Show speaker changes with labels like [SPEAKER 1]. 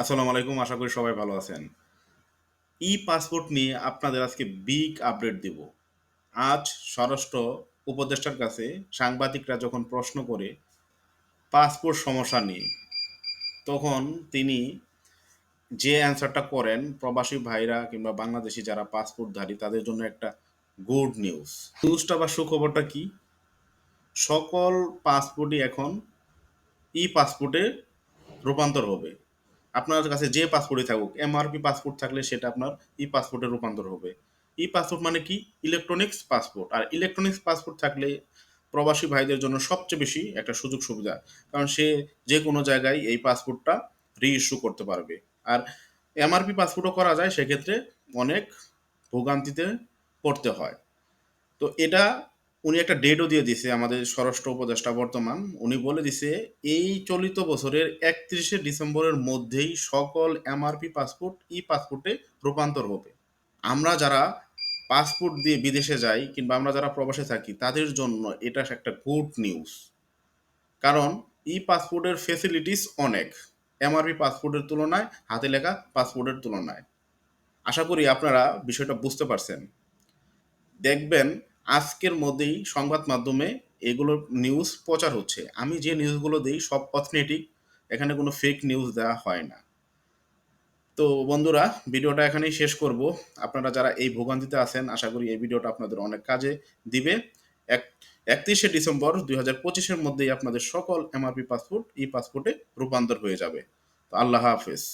[SPEAKER 1] আসসালামু আলাইকুম, আশা করি সবাই ভালো আছেন। ই পাসপোর্ট নিয়ে আপনাদের আজকে বিগ আপডেট দিব। আজ স্বরাষ্ট্র উপদেষ্টার কাছে সাংবাদিকরা যখন প্রশ্ন করে পাসপোর্ট সমস্যা নিয়ে, তখন তিনি যে অ্যান্সারটা করেন, প্রবাসী ভাইরা কিংবা বাংলাদেশি যারা পাসপোর্টধারী, তাদের জন্য একটা গুড নিউজ। নিউজটা বা সুখবরটা কি? সকল পাসপোর্টই এখন ই পাসপোর্টে রূপান্তর হবে। আপনার কাছে যে পাসপোর্টই থাকুক এমআরপি পাসপোর্ট থাকলে সেটা আপনার ই পাসপোর্টে রূপান্তর হবে। ই পাসপোর্ট মানে কি? ইলেকট্রনিক্স পাসপোর্ট আর ইলেকট্রনিক্স পাসপোর্ট থাকলে প্রবাসী ভাইদের জন্য সবচেয়ে বেশি একটা সুযোগ সুবিধা, কারণ সে যে কোনো জায়গায় এই পাসপোর্টটা রি ইস্যু করতে পারবে। আর এমআরপি পাসপোর্টও করা যায়, সেক্ষেত্রে অনেক ভোগান্তিতে পড়তে হয়। তো এটা উনি একটা ডেটও দিয়ে দিছে আমাদের স্বরাষ্ট্র উপদেষ্টা বর্তমান। উনি বলে দিছে এই চলিত বছরের একত্রিশে ডিসেম্বরের মধ্যেই সকল এমআরপি পাসপোর্ট ই পাসপোর্টে রূপান্তর হবে। আমরা যারা পাসপোর্ট দিয়ে বিদেশে যাই কিংবা আমরা যারা প্রবাসে থাকি, তাদের জন্য এটা একটা গুড নিউজ কারণ ই পাসপোর্টের ফেসিলিটিস অনেক। এমআরপি পাসপোর্টের তুলনায়, হাতে লেখা পাসপোর্টের তুলনায়। আশা করি আপনারা বিষয়টা বুঝতে পারছেন। দেখবেন আজকের মধ্যেই সংবাদ মাধ্যমে এগুলো নিউজ প্রচার হচ্ছে। আমি যে নিউজগুলো দিই সব অথেন্টিক এখানে কোনো ফেক নিউজ দেওয়া হয় না। তো বন্ধুরা, ভিডিওটা এখানেই শেষ করব। আপনারা যারা এই ভোগান্তিতে আছেন, আশা করি এই ভিডিওটা আপনাদের অনেক কাজে দিবে। এক, একত্রিশে ডিসেম্বর দুই হাজার পঁচিশের মধ্যেই আপনাদের সকল এমআরপি পাসপোর্ট ই পাসপোর্টে রূপান্তর হয়ে যাবে। তো আল্লাহ হাফেজ।